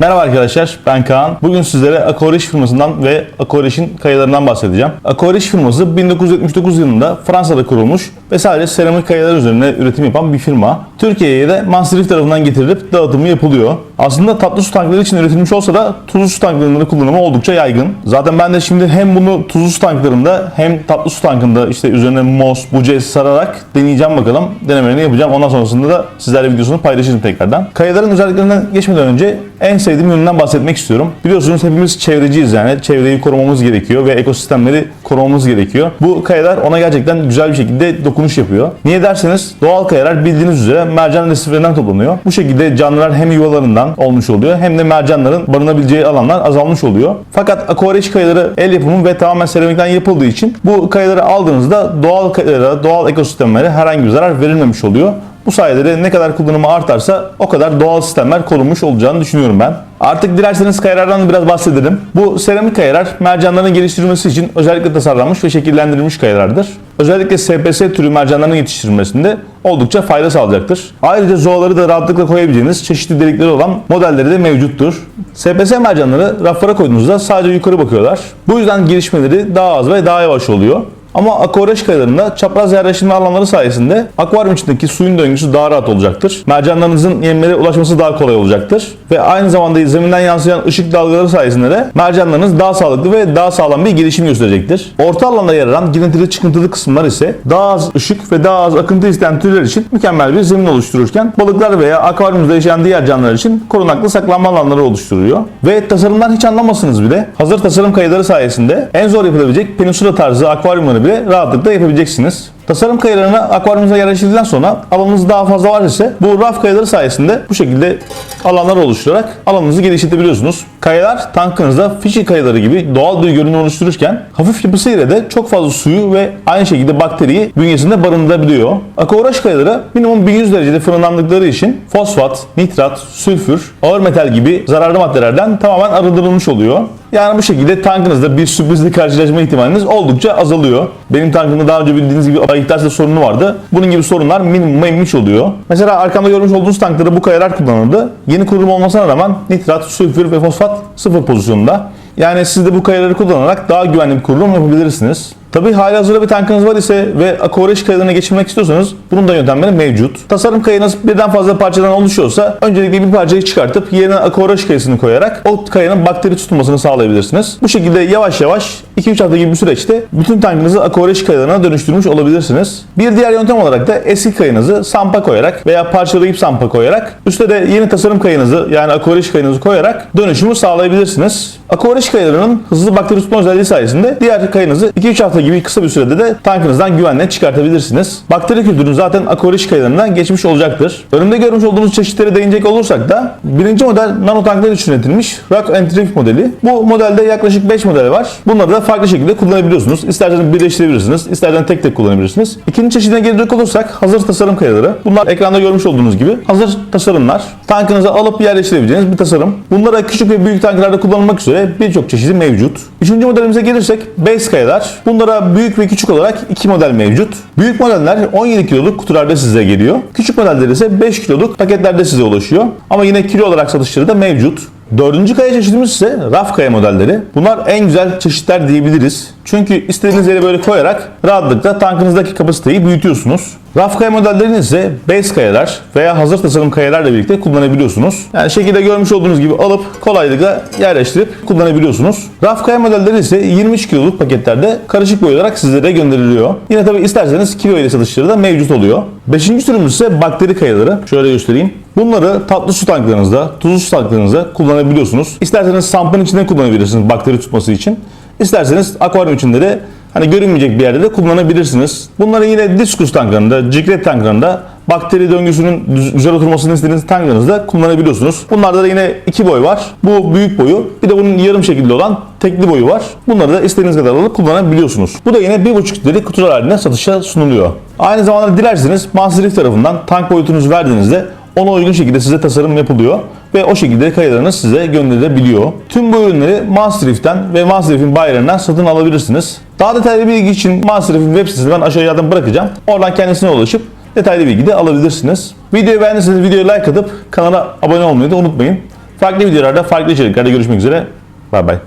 Merhaba arkadaşlar ben Kaan. Bugün sizlere Akoriş firmasından ve Akoriş'in kayalarından bahsedeceğim. Akoriş firması 1979 yılında Fransa'da kurulmuş ve sadece seramik kayalar üzerine üretim yapan bir firma. Türkiye'ye de Mansrif tarafından getirilip dağıtımı yapılıyor. Aslında tatlı su tankları için üretilmiş olsa da tuzlu su tanklarının kullanımı oldukça yaygın. Zaten ben de şimdi hem bunu tuzlu su tanklarında hem tatlı su tankında işte üzerine mos, buce sararak deneyeceğim bakalım. Denemelerini yapacağım. Ondan sonrasında da sizlerle videosunu paylaşırım tekrardan. Kayaların özelliklerinden geçmeden önce en sevdiğim yönünden bahsetmek istiyorum. Biliyorsunuz hepimiz çevreciyiz yani. Çevreyi korumamız gerekiyor ve ekosistemleri korumamız gerekiyor. Bu kayalar ona gerçekten güzel bir şekilde dokunuş yapıyor. Niye derseniz doğal kayalar bildiğiniz üzere mercan resiflerinden toplanıyor. Bu şekilde canlılar hem yuvalarından olmuş oluyor hem de mercanların barınabileceği alanlar azalmış oluyor. Fakat aquareç kayaları el yapımı ve tamamen seramikten yapıldığı için bu kayaları aldığınızda doğal kayalara, doğal ekosistemlere herhangi bir zarar verilmemiş oluyor. Bu sayede de ne kadar kullanımı artarsa o kadar doğal sistemler korunmuş olacağını düşünüyorum ben. Artık dilerseniz kayalardan da biraz bahsedelim. Bu seramik kayalar mercanların geliştirilmesi için özellikle tasarlanmış ve şekillendirilmiş kayalardır. Özellikle SPS türü mercanların yetiştirilmesinde oldukça fayda sağlayacaktır. Ayrıca zoaları da rahatlıkla koyabileceğiniz çeşitli delikleri olan modelleri de mevcuttur. SPS mercanları raflara koyduğunuzda sadece yukarı bakıyorlar. Bu yüzden gelişmeleri daha az ve daha yavaş oluyor. Ama akvareş kayalarında çapraz yerleştirme alanları sayesinde akvaryum içindeki suyun döngüsü daha rahat olacaktır. Mercanlarınızın yemlere ulaşması daha kolay olacaktır. Ve aynı zamanda zeminden yansıyan ışık dalgaları sayesinde de mercanlarınız daha sağlıklı ve daha sağlam bir gelişim gösterecektir. Orta alanda yer alan girintili çıkıntılı kısımlar ise daha az ışık ve daha az akıntı isteyen türler için mükemmel bir zemin oluştururken balıklar veya akvaryumda yaşayan diğer canlılar için korunaklı saklanma alanları oluşturuyor. Ve tasarımdan hiç anlamasınız bile hazır tasarım kayıtları sayesinde en zor yapılabilecek peninsula tarzı akvaryumları bile rahatlıkla yapabileceksiniz. Tasarım kayalarını akvaryumunuza yerleştirdikten sonra alanınız daha fazla var ise bu raf kayaları sayesinde bu şekilde alanlar oluşturarak alanınızı genişletebiliyorsunuz. Kayalar tankınızda fişi kayaları gibi doğal bir görünüm oluştururken hafif yapısı ile de çok fazla suyu ve aynı şekilde bakteriyi bünyesinde barındırabiliyor. Akvaroş kayaları minimum 1100 derecede fırınlandıkları için fosfat, nitrat, sülfür, ağır metal gibi zararlı maddelerden tamamen arındırılmış oluyor. Yani bu şekilde tankınızda bir sürprizle karşılaşma ihtimaliniz oldukça azalıyor. Benim tankımda daha önce bildiğiniz gibi ayıktaşla sorunu vardı. Bunun gibi sorunlar minimuma inmiş oluyor. Mesela arkamda görmüş olduğunuz tanklarda bu kayalar kullanıldı. Yeni kurulum olmasına rağmen nitrat, sülfür ve fosfat sıfır pozisyonda. Yani siz de bu kayaları kullanarak daha güvenli bir kurulum yapabilirsiniz. Tabii halihazırda bir tankınız var ise ve akoreş kayalarına geçirmek istiyorsanız bunun da yöntemleri mevcut. Tasarım kayanız birden fazla parçadan oluşuyorsa öncelikle bir parçayı çıkartıp yerine akoreş kayasını koyarak o kayanın bakteri tutulmasını sağlayabilirsiniz. Bu şekilde yavaş yavaş 2-3 hafta gibi bir süreçte bütün tankınızı akoreş kayalarına dönüştürmüş olabilirsiniz. Bir diğer yöntem olarak da eski kayanızı sampa koyarak veya parçalayıp sampa koyarak üstte de yeni tasarım kayanızı yani akoreş kayanızı koyarak dönüşümü sağlayabilirsiniz. Akoreş kayalarının hızlı bakteri tutma özelliği sayesinde diğer kayanızı 2-3 hafta gibi kısa bir sürede de tankınızdan güvenle çıkartabilirsiniz. Bakteri kültürü zaten akoreş kayalarından geçmiş olacaktır. Önümde görmüş olduğunuz çeşitlere değinecek olursak da birinci model nano tanklar için üretilmiş Rock and Drift modeli. Bu modelde yaklaşık 5 model var. Bunları da farklı şekilde kullanabiliyorsunuz. İsterseniz birleştirebilirsiniz, isterseniz tek tek kullanabilirsiniz. İkinci çeşidine gelecek olursak hazır tasarım kayaları. Bunlar ekranda görmüş olduğunuz gibi hazır tasarımlar. Tankınıza alıp yerleştirebileceğiniz bir tasarım. Bunlara küçük ve büyük tanklarda kullanılmak üzere birçok çeşidi mevcut. Üçüncü modelimize gelirsek base kayalar. Bunlara büyük ve küçük olarak iki model mevcut. Büyük modeller 17 kiloluk kutularda size geliyor. Küçük modeller ise 5 kiloluk paketlerde size ulaşıyor. Ama yine kilo olarak satışları da mevcut. Dördüncü kaya çeşidimiz ise raf kaya modelleri. Bunlar en güzel çeşitler diyebiliriz. Çünkü istediğiniz yere böyle koyarak rahatlıkla tankınızdaki kapasiteyi büyütüyorsunuz. Raf kaya modellerini ise base kayalar veya hazır tasarım kayalarla birlikte kullanabiliyorsunuz. Yani şekilde görmüş olduğunuz gibi alıp kolaylıkla yerleştirip kullanabiliyorsunuz. Raf kaya modelleri ise 23 kiloluk paketlerde karışık boy olarak sizlere gönderiliyor. Yine tabi isterseniz kilo ile satışları da mevcut oluyor. Beşinci türümüz ise bakteri kayaları. Şöyle göstereyim. Bunları tatlı su tanklarınızda, tuzlu su tanklarınızda kullanabiliyorsunuz. İsterseniz sampın içinde kullanabilirsiniz bakteri tutması için. İsterseniz akvaryum içinde de hani görünmeyecek bir yerde de kullanabilirsiniz. Bunları yine diskus tanklarında, ciklet tanklarında bakteri döngüsünün güzel oturmasını istediğiniz tanklarınızda kullanabiliyorsunuz. Bunlarda da yine iki boy var. Bu büyük boyu, bir de bunun yarım şekilde olan tekli boyu var. Bunları da istediğiniz kadar alıp kullanabiliyorsunuz. Bu da yine 1.5 litrelik kutular halinde satışa sunuluyor. Aynı zamanda dilerseniz Mansrift tarafından tank boyutunuzu verdiğinizde ona uygun şekilde size tasarım yapılıyor ve o şekilde kayalarınız size gönderilebiliyor. Tüm bu ürünleri Mansrift'ten ve Mansrift'in bayilerinden satın alabilirsiniz. Daha detaylı bilgi için Mansrift'in web sitesini ben aşağıya bırakacağım. Oradan kendisine ulaşıp detaylı bilgi de alabilirsiniz. Videoyu beğendiyseniz videoya like atıp kanala abone olmayı da unutmayın. Farklı videolarda, farklı içeriklerde görüşmek üzere. Bay bay.